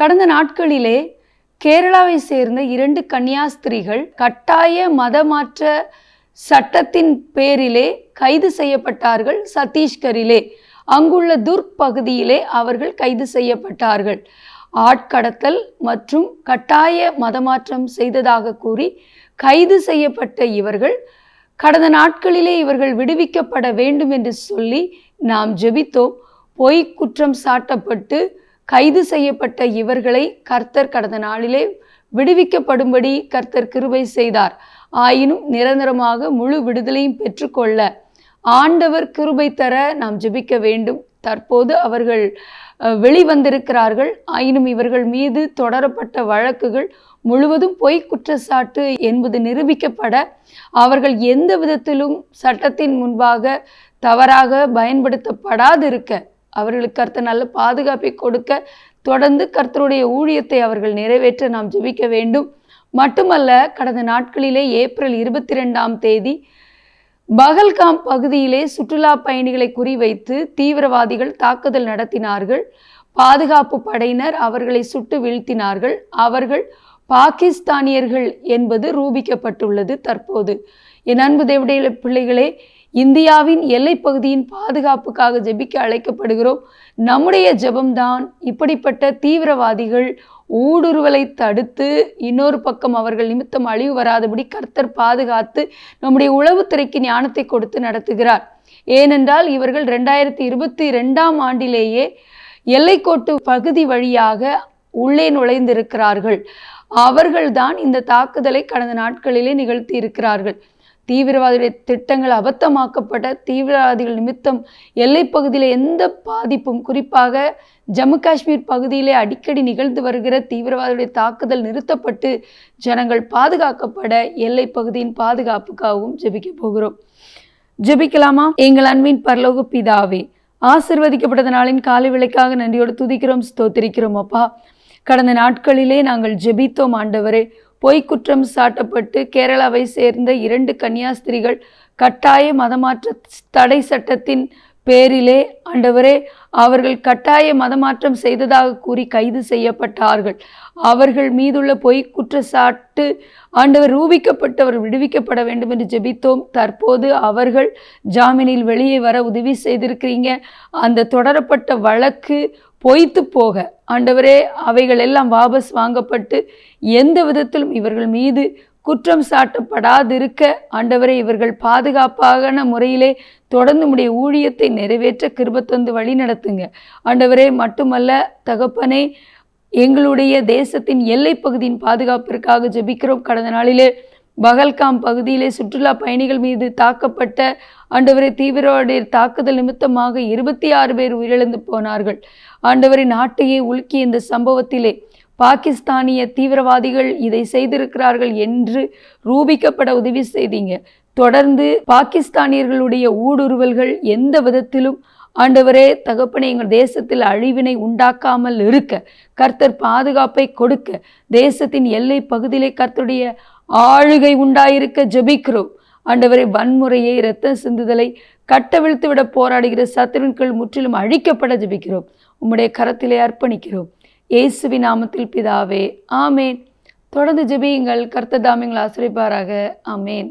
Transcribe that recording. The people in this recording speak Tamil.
கடந்த நாட்களிலே கேரளாவை சேர்ந்த இரண்டு கன்னியாஸ்திரிகள் கட்டாய மதமாற்ற சட்டத்தின் பேரிலே கைது செய்யப்பட்டார்கள். சத்தீஸ்கரிலே அங்குள்ள துர்க் பகுதியிலே அவர்கள் கைது செய்யப்பட்டார்கள். ஆட்கடத்தல் மற்றும் கட்டாய மதமாற்றம் செய்ததாக கூறி கைது செய்யப்பட்ட இவர்கள் கடந்த நாட்களிலே இவர்கள் விடுவிக்கப்பட வேண்டும் என்று சொல்லி நாம் ஜெபித்தோம். பொய் குற்றம் சாட்டப்பட்டு கைது செய்யப்பட்ட இவர்களை கர்த்தர் கடந்த நாளிலே விடுவிக்கப்படும்படி கர்த்தர் கிருபை செய்தார். ஆயினும் நிரந்தரமாக முழு விடுதலையும் பெற்றுக்கொள்ள ஆண்டவர் கிருபை தர நாம் ஜெபிக்க வேண்டும். தற்போது அவர்கள் வெளிவந்திருக்கிறார்கள். ஆயினும் இவர்கள் மீது தொடரப்பட்ட வழக்குகள் முழுவதும் பொய் குற்றச்சாட்டு என்பது நிரூபிக்கப்பட அவர்கள் எந்த விதத்திலும் சட்டத்தின் முன்பாக தவறாக பயன்படுத்தப்படாதிருக்க அவர்களுக்கு கர்த்தர் நல்ல பாதுகாப்பை கொடுக்க தொடர்ந்து கர்த்தருடைய ஊழியத்தை அவர்கள் நிறைவேற்ற நாம் ஜெபிக்க வேண்டும். மட்டுமல்ல கடந்த நாட்களிலே ஏப்ரல் இருபத்தி ரெண்டாம் தேதி பகல்காம் பகுதியிலே சுற்றுலா பயணிகளை குறிவைத்து தீவிரவாதிகள் தாக்குதல் நடத்தினார்கள். பாதுகாப்பு படையினர் அவர்களை சுட்டு வீழ்த்தினார்கள். அவர்கள் பாகிஸ்தானியர்கள் என்பது ரூபிக்கப்பட்டுள்ளது தற்போது. என் அன்பு தேவடைய பிள்ளைகளே இந்தியாவின் எல்லை பகுதியின் பாதுகாப்புக்காக ஜெபிக்க அழைக்கப்படுகிறோம். நம்முடைய ஜெபம்தான். இப்படிப்பட்ட தீவிரவாதிகள் ஊடுருவலை தடுத்து இன்னொரு பக்கம் அவர்கள் நிமித்தம் அழிவு வராதபடி கர்த்தர் பாதுகாத்து நம்முடைய உளவுத்துறைக்கு ஞானத்தை கொடுத்து நடத்துகிறார். ஏனென்றால் இவர்கள் ரெண்டாயிரத்தி இருபத்தி ரெண்டாம் ஆண்டிலேயே எல்லைக்கோட்டு பகுதி வழியாக உள்ளே நுழைந்திருக்கிறார்கள். அவர்கள்தான் இந்த தாக்குதலை கடந்த நாட்களிலே நிகழ்த்தி இருக்கிறார்கள் தீவிரவாதிகளுடைய திட்டங்கள் அபத்தமாக்கப்பட்ட தீவிரவாதிகள் நிமித்தம் எல்லைப் பகுதியில் எந்த பாதிப்பும் குறிப்பாக ஜம்மு காஷ்மீர் பகுதியிலே அடிக்கடி நிகழ்ந்து வருகிற தீவிரவாதிகளுடைய தாக்குதல் நிறுத்தப்பட்டு ஜனங்கள் பாதுகாக்கப்பட எல்லை பகுதியின் பாதுகாப்புக்காகவும் ஜெபிக்க போகிறோம். ஜெபிக்கலாமா? எங்கள் அன்பின் பரலோக பிதாவே ஆசிர்வதிக்கப்பட்ட நாளின் காலை விலைக்காக நன்றியோடு துதிக்கிறோம் ஸ்தோத்திரிக்கிறோம் அப்பா. கடந்த நாட்களிலே நாங்கள் ஜெபித்தோம் ஆண்டவரே. பொய்க்குற்றம் சாட்டப்பட்டு கேரளாவை சேர்ந்த இரண்டு கன்னியாஸ்திரிகள் கட்டாய மதமாற்ற தடை சட்டத்தின் பேரிலே ஆண்டவரே அவர்கள் கட்டாய மதமாற்றம் செய்ததாக கூறி கைது செய்யப்பட்டார்கள். அவர்கள் மீதுள்ள பொய் குற்றச்சாட்டு ஆண்டவர் ரூபிக்கப்பட்டவர் விடுவிக்கப்பட வேண்டும் என்று ஜெபித்தோம். தற்போது அவர்கள் ஜாமீனில் வெளியே வர உதவி செய்திருக்கிறீங்க. அந்த தொடரப்பட்ட வழக்கு பொய்த்து போக ஆண்டவரே அவைகள் எல்லாம் வாபஸ் வாங்கப்பட்டு எந்த விதத்திலும் இவர்கள் மீது குற்றம் சாட்டப்படாதிருக்க ஆண்டவரே இவர்கள் பாதுகாப்பான முறையிலே தொடர்ந்து உடைய ஊழியத்தை நிறைவேற்ற கிருபத்தந்து வழி நடத்துங்க. ஆண்டவரே மட்டுமல்ல தகப்பனே எங்களுடைய தேசத்தின் எல்லை பகுதியின் பாதுகாப்பிற்காக ஜெபிக்கிறோம். கடந்த நாளிலே பகல்காம் பகுதியிலே சுற்றுலா பயணிகள் மீது தாக்கப்பட்ட ஆண்டவரை தீவிரவாத தாக்குதல் நிமித்தமாக இருபத்தி ஆறு பேர் உயிரிழந்து போனார்கள். ஆண்டவரை நாட்டையே உலுக்கிய இந்த சம்பவத்திலே பாகிஸ்தானிய தீவிரவாதிகள் இதை செய்திருக்கிறார்கள் என்று ரூபிக்கப்பட உதவி செய்தீங்க. தொடர்ந்து பாகிஸ்தானியர்களுடைய ஊடுருவல்கள் எந்த விதத்திலும் ஆண்டவரே தகப்பனை எங்கள் தேசத்தில் அழிவினை உண்டாக்காமல் இருக்க கர்த்தர் பாதுகாப்பை கொடுக்க தேசத்தின் எல்லை பகுதியிலே கர்த்தருடைய ஆளுகை உண்டாயிருக்க ஜெபிக்கிறோம். ஆண்டவரை வன்முறையை இரத்த சிந்துதலை கட்டவிழ்த்து விட போராடுகிற சத்துருக்கள் முற்றிலும் அழிக்கப்பட ஜெபிக்கிறோம். உம்முடைய கரத்திலே அர்ப்பணிக்கிறோம். இயேசுவி நாமத்தில் பிதாவே ஆமேன். தொடர்ந்து ஜெபியுங்கள். கர்த்ததாமியங்கள் ஆசிரிப்பாராக. ஆமேன்.